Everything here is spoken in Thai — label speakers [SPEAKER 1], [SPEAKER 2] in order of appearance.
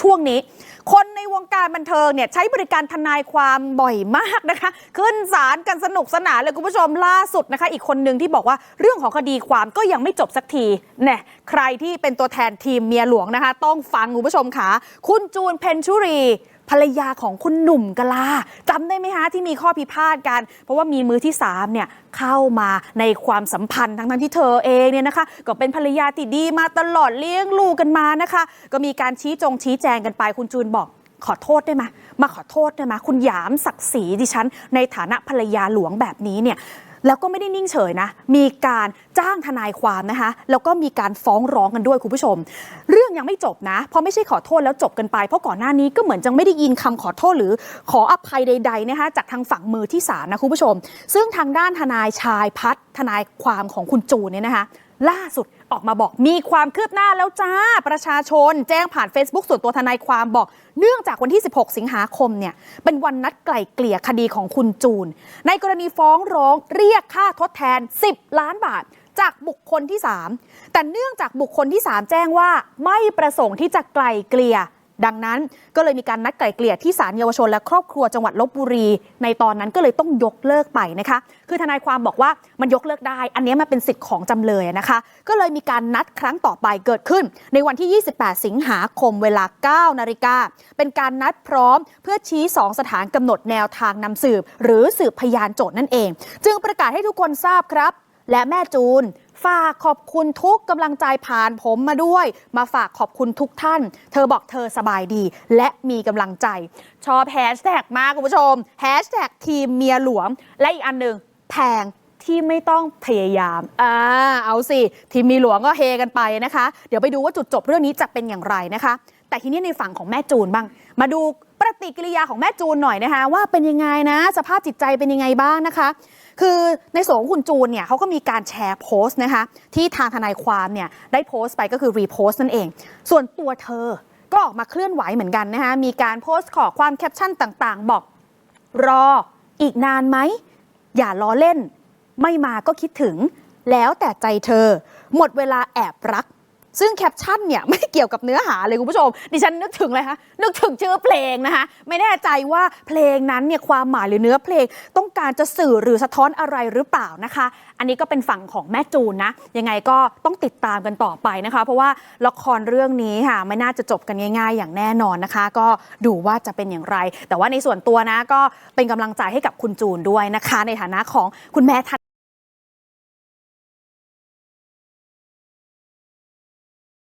[SPEAKER 1] ช่วงนี้ คนในวงการบันเทิงเนี่ยใช้บริการทนายความบ่อยมากนะคะ ขึ้นศาลกันสนุกสนานเลยคุณผู้ชมล่าสุดนะคะ อีกคนหนึ่งที่บอกว่าเรื่องของคดีความก็ยังไม่จบสักทีเนี่ยใครที่เป็นตัวแทนทีมเมียหลวงนะคะ ต้องฟังคุณผู้ชมค่ะคุณจูนเพนชุรี ภรรยาของคุณหนุ่มกลาจำได้ไหมคะที่มีข้อพิพาทกัน เพราะว่ามีมือที่สามเนี่ยเข้ามาในความสัมพันธ์ทั้งทั้งที่เธอเองเนี่ยนะคะ ก็เป็นภรรยาที่ดีมาตลอดเลี้ยงลูกกันมานะคะ ก็มีการชี้จงชี้แจงกันไปคุณจูนบอกขอโทษได้ไหมมาขอโทษได้ไหมคุณหยามศักดิ์ศรีดิฉัน ในฐานะภรรยาหลวงแบบนี้เนี่ยแล้วก็ไม่ได้นิ่งเฉยนะ มีการจ้างทนายความนะคะ แล้วก็มีการฟ้องร้องกันด้วยคุณผู้ชม เรื่องยังไม่จบนะ เพราะไม่ใช่ขอโทษแล้วจบกันไป เพราะก่อนหน้านี้ก็เหมือนจังไม่ได้ยินคำขอโทษหรือขออภัยใด ๆนะคะ จากทางฝั่งมือที่สามนะคุณผู้ชม ซึ่งทางด้านทนายชายพัฒน์ทนายความของคุณจูนเนี่ยนะคะ ล่าสุด ออกมาบอกมีความคืบหน้าแล้วจ้าประชาชน แจ้งผ่าน Facebook ส่วนตัวทนายความบอก เนื่องจากวันที่ 16 สิงหาคมเนี่ยเป็นวันนัดไกล่เกลี่ยคดีของคุณจูน ในกรณีฟ้องร้องเรียกค่าทดแทน 10 ล้านบาท จากบุคคลที่ 3 แต่เนื่องจากบุคคลที่ 3 แจ้งว่าไม่ประสงค์ที่จะไกล่เกลี่ย ดังนั้นก็เลยมีการนัดไกล่เกลี่ยที่ศาลเยาวชนและครอบครัวจังหวัดลบบุรี ในตอนนั้นก็เลยต้องยกเลิกไปนะคะ คือทนายความบอกว่ามันยกเลิกได้ อันนี้มันเป็นสิทธิ์ของจำเลยนะคะ ก็เลยมีการนัดครั้งต่อไปเกิดขึ้น ในวันที่ 28 สิงหาคมเวลา 9 นาฬิกา เป็นการนัดพร้อมเพื่อชี้ 2 สถานกำหนดแนวทางนำสืบ หรือสืบพยานโจทย์นั่นเอง จึงประกาศให้ทุกคนทราบครับ และแม่จูน ฝากขอบคุณทุกกำลังใจผ่านผมมาด้วย มาฝากขอบคุณทุกท่าน เธอบอกเธอสบายดี และมีกำลังใจ ชอบแฮชแท็กมากคุณผู้ชมแฮชแท็กทีมเมียหลวง และอีกอันหนึ่งแพงที่ไม่ต้องพยายาม อ่า เอาสิ ทีมเมียหลวงก็เฮกันไปนะคะ เดี๋ยวไปดูว่าจุดจบเรื่องนี้จะเป็นอย่างไรนะคะ แต่ทีนี้ในฝั่งของแม่จูนบ้าง มาดูปฏิกิริยาของแม่จูนหน่อยนะคะ ว่าเป็นยังไงนะ สภาพจิตใจเป็นยังไงบ้างนะคะ คือในส่วนของคุณจูนเนี่ยเขาก็มีการแชร์โพสต์นะคะที่ทางทนายความเนี่ยได้โพสต์ไปก็คือรีโพสต์นั่นเอง ส่วนตัวเธอก็ออกมาเคลื่อนไหวเหมือนกันนะคะมีการโพสต์ขอความแคปชั่นต่างๆ บอกรออีกนานไหม อย่าล้อเล่น ไม่มาก็คิดถึง แล้วแต่ใจเธอ หมดเวลาแอบรัก ซึ่งแคปชั่นเนี่ยไม่เกี่ยวกับเนื้อหาเลยคุณผู้ชม ดิฉันนึกถึงอะไรคะนึกถึงชื่อเพลงนะคะ ไม่แน่ใจว่าเพลงนั้นเนี่ยความหมายหรือเนื้อเพลง ต้องการจะสื่อหรือสะท้อนอะไรหรือเปล่านะคะ อันนี้ก็เป็นฝั่งของแม่จูนนะ ยังไงก็ต้องติดตามกันต่อไปนะคะ เพราะว่าละครเรื่องนี้ค่ะไม่น่าจะจบกันง่าย ๆ อย่างแน่นอนนะคะ ก็ดูว่าจะเป็นอย่างไร แต่ว่าในส่วนตัวนะก็เป็นกำลังใจให้กับคุณจูนด้วยนะคะ ในฐานะของคุณแม่ท่าน